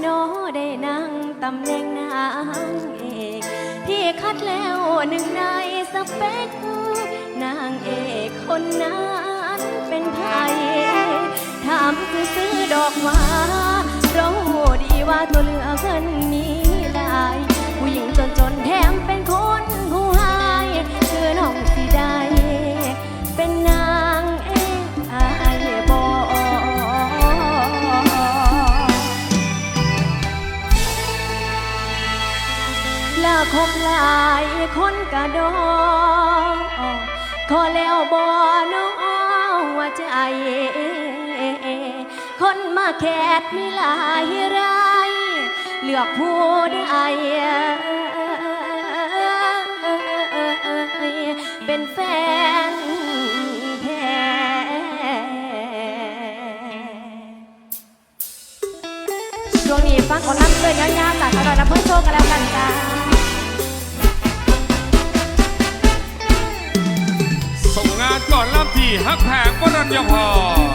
โนได้นั่งตำแหน่งนางเอก ที่คัดแล้วหนึ่งในสเปค นางเอกคนนั้นเป็นใครถามคือซื้อดอกว่าเราดีว่าตัวเลือกคนนี้ได้ผู้หญิงจนจนแถมเป็น คบหลายคนกระดองขอแล้วบอน้องว่าใจ คนมาแคดมีหลายรายเลือกผู้ใดเป็นแฟนช่วงนี้ฟังขอรับเตือนยาวๆจากทางดอยน้ำเพื่อโชคกันแล้วกันจ้า ฮักแผงวรัญญพร